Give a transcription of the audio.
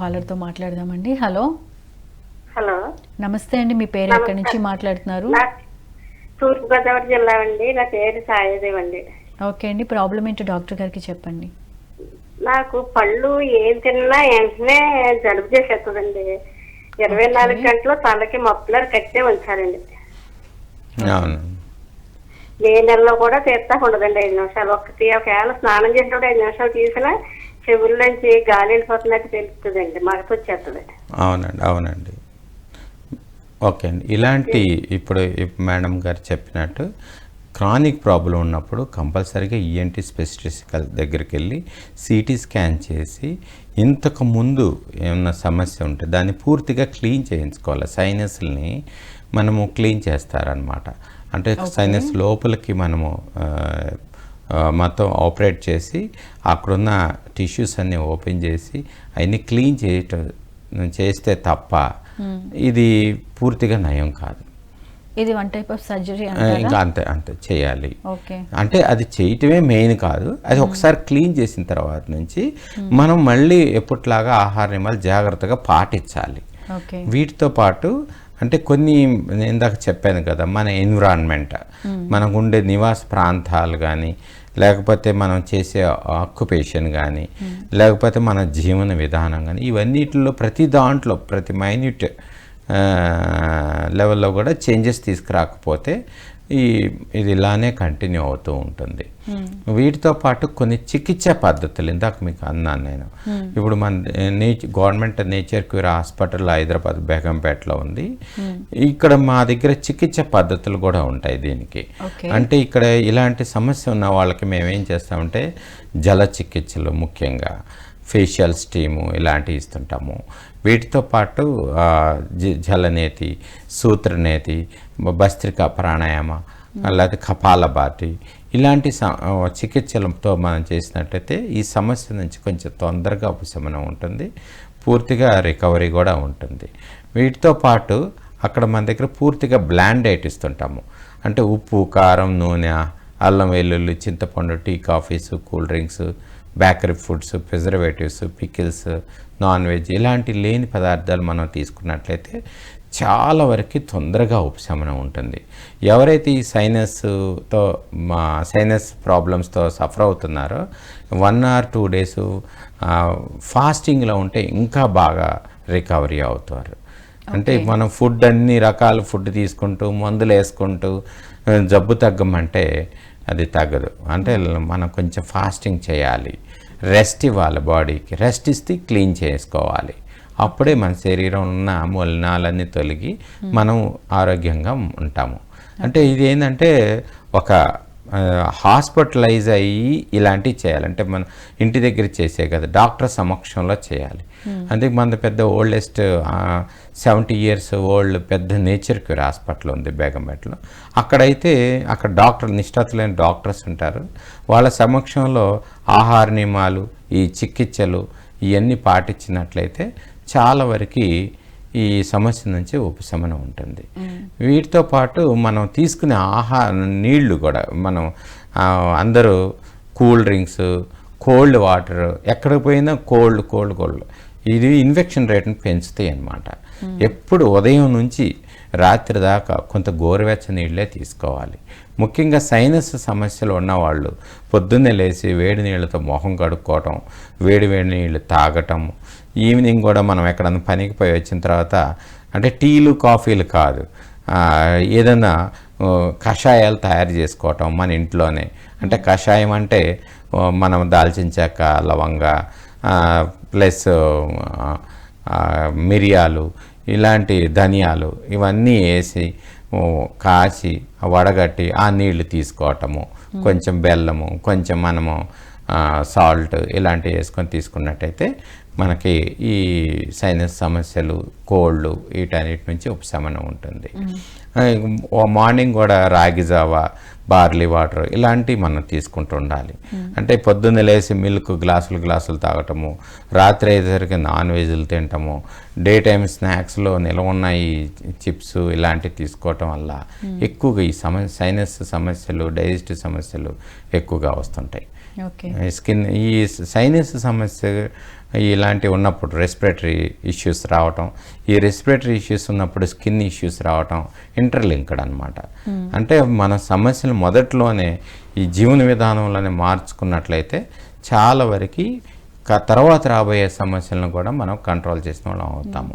కాలర్తో మాట్లాడదామండి. Hello. Hello. నమస్తే అండి మీ పేరు ఎక్కడి నుంచి మాట్లాడుతున్నారు? నా తూర్పుగోదావరి జిల్లా అండి నా పేరు సాయదేవ్ అండి ఓకే అండి ప్రాబ్లం ఏంటో డాక్టర్ గారికి చెప్పండి. నాకు పళ్ళు ఏం తిన్నా వెంటనే జలుబు చేసేస్తుందండి. ఇరవై నాలుగు గంటలు తలకి మఫ్లర్ కట్టే అవును. మే నెలలో కూడా తీర్థా ఉండదండి ఐదు నిమిషాలు. ఒకటి ఒకవేళ స్నానం చేసినప్పుడు ఐదు నిమిషాలు తీసినా చెవుల్లోంచి గాలి వెళ్ళిపోతున్నట్టు తెలుస్తుందండి మగత వచ్చేస్తుంది. అవునండి అవునండి. ఓకే అండి. ఇలాంటి ఇప్పుడు ఇప్ మేడం గారు చెప్పినట్టు క్రానిక్ ప్రాబ్లం ఉన్నప్పుడు కంపల్సరీగా ఈఎన్టీ స్పెసిఫిక్ దగ్గరికి వెళ్ళి సిటీ స్కాన్ చేసి ఇంతకు ముందు ఏమన్నా సమస్య ఉంటే దాన్ని పూర్తిగా క్లీన్ చేయించుకోవాలి. సైనస్ని మనము క్లీన్ చేస్తారనమాట అంటే సైనస్ లోపలికి మనము మొత్తం ఆపరేట్ చేసి అక్కడున్న టిష్యూస్ అన్నీ ఓపెన్ చేసి అవన్నీ క్లీన్ చేయటం చేస్తే తప్ప ఇది పూర్తిగా నయం కాదు. ఇది వన్ టైప్ ఆఫ్ సర్జరీ ఇంకా అంతే అంతే చేయాలి. అంటే అది చేయటమే మెయిన్ కాదు. అది ఒకసారి క్లీన్ చేసిన తర్వాత నుంచి మనం మళ్ళీ ఎప్పట్లాగా ఆహార నియమాలు జాగ్రత్తగా పాటించాలి. వీటితో పాటు అంటే కొన్ని నేను ఇందాక చెప్పాను కదా మన ఎన్విరాన్మెంట్ మనకు ఉండే నివాస ప్రాంతాలు కానీ లేకపోతే మనం చేసే ఆక్యుపేషన్ కానీ లేకపోతే మన జీవన విధానం కానీ ఇవన్నిటిలో ప్రతి దాంట్లో ప్రతి మైన్యూట్ లెవెల్లో కూడా చేంజెస్ తీసుకురాకపోతే ఈ ఇది ఇలానే కంటిన్యూ అవుతూ ఉంటుంది. వీటితో పాటు కొన్ని చికిత్స పద్ధతులు ఇందాక మీకు అన్నాను నేను. ఇప్పుడు మన nature government nature cure hospital Hyderabad బేగంపేటలో ఉంది. ఇక్కడ మా దగ్గర చికిత్స పద్ధతులు కూడా ఉంటాయి దీనికి. అంటే ఇక్కడ ఇలాంటి సమస్య ఉన్న వాళ్ళకి మేము ఏం చేస్తామంటే జల చికిత్సలు ముఖ్యంగా. ఫేషియల్ స్టీము ఇలాంటివి ఇస్తుంటాము. వీటితో పాటు జలనేతి సూత్రనేతి భస్త్రిక ప్రాణాయామ లేకపోతే కపాలభాతి ఇలాంటి చికిత్సలతో మనం చేసినట్టయితే ఈ సమస్య నుంచి కొంచెం తొందరగా ఉపశమనం ఉంటుంది. పూర్తిగా రికవరీ కూడా ఉంటుంది. వీటితో పాటు అక్కడ మన దగ్గర పూర్తిగా బ్లాండ్ డైట్ ఇస్తుంటాము. అంటే ఉప్పు కారం నూనె అల్లం వెల్లుల్లి చింతపండు tea coffees cool drinks bakery foods preservatives pickles non veg ఇలాంటి లేని పదార్థాలు మనం తీసుకున్నట్లయితే చాలా వరకు తొందరగా ఉపశమనం ఉంటుంది. ఎవరైతే ఈ సైనస్తో మా సైనస్ ప్రాబ్లమ్స్తో సఫర్ అవుతున్నారో వన్ ఆర్ టూ డేస్ ఫాస్టింగ్లో ఉంటే ఇంకా బాగా రికవరీ అవుతారు. అంటే మనం ఫుడ్ అన్ని రకాల ఫుడ్ తీసుకుంటూ మందులు వేసుకుంటూ జబ్బు తగ్గమంటే అది తగ్గదు అంటే మనం కొంచెం ఫాస్టింగ్ చేయాలి. రెస్ట్ ఇవ్వాలి బాడీకి. రెస్ట్ ఇస్తే క్లీన్ చేసుకోవాలి. అప్పుడే మన శరీరం ఉన్న మలినాలన్నీ తొలగి మనం ఆరోగ్యంగా ఉంటాము. అంటే ఇది ఏంటంటే ఒక హాస్పిటలైజ్ అయ్యి ఇలాంటివి చేయాలి. అంటే మన ఇంటి దగ్గర చేసే కదా డాక్టర్ సమక్షంలో చేయాలి. అందుకే మన పెద్ద ఓల్డెస్ట్ సెవెంటీ ఇయర్స్ ఓల్డ్ పెద్ద నేచర్ క్యూర్ హాస్పిటల్ ఉంది బేగంపేటలో. అక్కడైతే అక్కడ డాక్టర్ నిష్ఠాతులైన డాక్టర్స్ ఉంటారు. వాళ్ళ సమక్షంలో ఆహార నియమాలు ఈ చికిత్సలు ఇవన్నీ పాటించినట్లయితే చాలా వరకు ఈ సమస్య నుంచి ఉపశమనం ఉంటుంది. వీటితో పాటు మనం తీసుకునే ఆహార నీళ్ళు కూడా మనం అందరూ కూల్ డ్రింక్స్ కోల్డ్ వాటర్ ఎక్కడికి పోయినా కోల్డ్ కోల్డ్ కోల్డ్. ఇది ఇన్ఫెక్షన్ రేట్ని పెంచుతాయి అన్నమాట. ఎప్పుడు ఉదయం నుంచి రాత్రి దాకా కొంత గోరువెచ్చ నీళ్ళే తీసుకోవాలి. ముఖ్యంగా సైనస్ సమస్యలు ఉన్నవాళ్ళు పొద్దున్నే లేచి వేడి నీళ్ళతో మొహం కడుక్కోవటం వేడి వేడి నీళ్ళు తాగటం ఈవినింగ్ కూడా మనం ఎక్కడన్నా పనికి పోయి వచ్చిన తర్వాత అంటే టీలు కాఫీలు కాదు. ఏదైనా కషాయాలు తయారు చేసుకోవటం మన ఇంట్లోనే. అంటే కషాయం అంటే మనం దాల్చిన చెక్క లవంగ ప్లస్ మిరియాలు ఇలాంటి ధనియాలు ఇవన్నీ వేసి కాచి వడగట్టి ఆ నీళ్ళు తీసుకోవటము. కొంచెం బెల్లము కొంచెం మనము సాల్ట్ ఇలాంటివి వేసుకొని తీసుకున్నట్టయితే మనకి ఈ సైనస్ సమస్యలు కోల్డ్ వీటన్నిటి నుంచి ఉపశమనం ఉంటుంది. మార్నింగ్ కూడా రాగి జావా బార్లీ వాటర్ ఇలాంటివి మనం తీసుకుంటూ ఉండాలి. అంటే పొద్దున్న లేసి మిల్క్ గ్లాసులు గ్లాసులు తాగటము రాత్రి అయ్యేసరికి నాన్ వెజ్లు తినటము డే టైం స్నాక్స్లో నిల్వ ఉన్న ఈ చిప్స్ ఇలాంటివి తీసుకోవటం వల్ల ఎక్కువగా ఈ సమస్య సైనస్ సమస్యలు డైజెస్టివ్ సమస్యలు ఎక్కువగా వస్తుంటాయి. స్కిన్ ఈ సైనస్ సమస్య ఇలాంటివి ఉన్నప్పుడు రెస్పిరేటరీ ఇష్యూస్ రావటం ఈ రెస్పిరేటరీ ఇష్యూస్ ఉన్నప్పుడు స్కిన్ ఇష్యూస్ రావటం ఇంటర్లింక్డ్ అనమాట అంటే మన సమస్యలు మొదట్లోనే ఈ జీవన విధానంలోనే మార్చుకున్నట్లయితే చాలా వరకు తర్వాత రాబోయే సమస్యలను కూడా మనం కంట్రోల్ చేసిన వాళ్ళం అవుతాము.